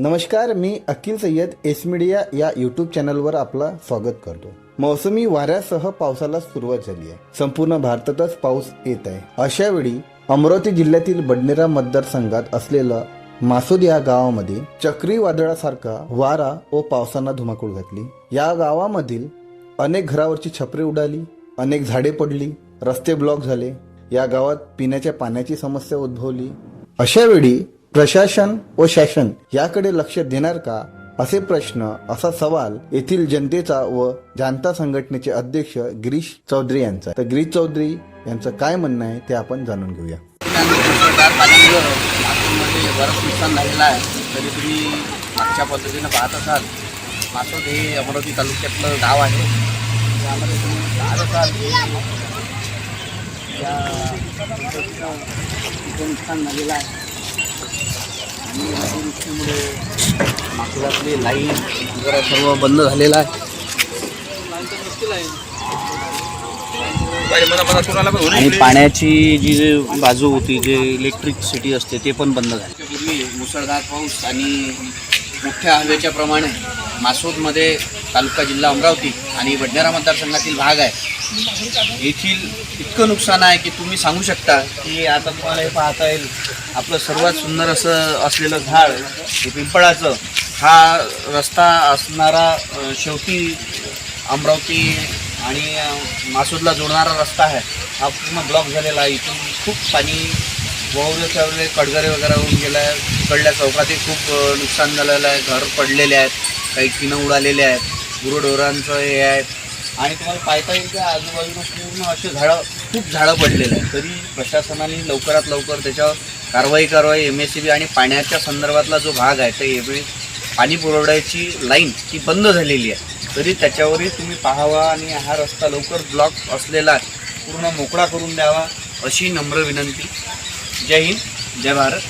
नमस्कार मी Akhil Sayyad S media या यूट्यूब चॅनलवर आपलं स्वागत करतो. मौसमी वाऱ्यासह पावसाला सुरुवात झाली आहे. संपूर्ण भारतातच पाऊस येत आहे. अशा वेळी अमरावती जिल्ह्यातील बडनेरा मतदारसंघात असलेलं मासोद या गावामध्ये चक्रीवादळासारखा वारा व पावसानं धुमाकूळ घातली. या गावामधील अनेक घरावरची छपरे उडाली अनेक झाडे पडली रस्ते ब्लॉक झाले. या गावात पिण्याच्या पाण्याची समस्या उद्भवली. अशा वेळी प्रशासन व शासन याकडे लक्ष देणार का? असे प्रश्न असा सवाल येथील जनतेचा व जनता संघटनेचे अध्यक्ष गिरीश चौधरी यांचा तर गिरीश चौधरी यांचं काय म्हणणं आहे ते आपण जाणून घेऊया. बरंच नुकसान झालेलं आहे तरी तुम्ही मागच्या पद्धतीनं पाहत असाल मासोद हे अमरावती तालुक्यातलं गाव आहे त्यामध्ये तुम्ही पाहत असाल या नुकसान झालेलं आहे. आणि अतिवृष्टीमुळे लाईन वगैरे सर्व बंद झालेलं आहे. आणि पाण्याची जी जी बाजू होती जे इलेक्ट्रिसिटी असते ते पण बंद झाले. पूर्वी मुसळधार पाऊस आणि मोठ्या हवेच्या प्रमाणे मासोदमध्ये तालुका जिल्हा अमरावती आणि वडनेरा मतदारसंघातील भाग आहे. येथील इतकं नुकसान आहे की तुम्ही सांगू शकता की आता तुम्हाला हे पाहता येईल. आपलं सर्वात सुंदर असं असलेलं झाड हे पिंपळाचं हा रस्ता असणारा शेवटी अमरावती आणि मासूदला जोडणारा रस्ता आहे. हा पूर्ण ब्लॉक झालेला आहे. इथून खूप पाणी वावरे चावले कडगरे वगैरे होऊन गेला आहे तिकडल्या चौकातही खूप नुकसान झालेलं आहे. घर पडलेले आहेत. काही किनं उडालेले आहेत. गुरंढोरांचं हे आहेत आणि तुम्हाला पाहता येईल की आजूबाजूला पूर्ण असे झाडं खूप झाडं पडलेले आहेत. तरी प्रशासनाने लवकरात लवकर त्याच्यावर कारवाई कारवाई एम एस सी बी आणि पाण्याच्या संदर्भातला जो भाग आहे तर एवढी पाणी पुरवठ्याची लाईन ही बंद झालेली आहे. तरी त्याच्यावरही तुम्ही पाहावा आणि हा रस्ता लवकर ब्लॉक असलेला पूर्ण मोकळा करून द्यावा अशी नम्र विनंती. जय हिंद जय भारत.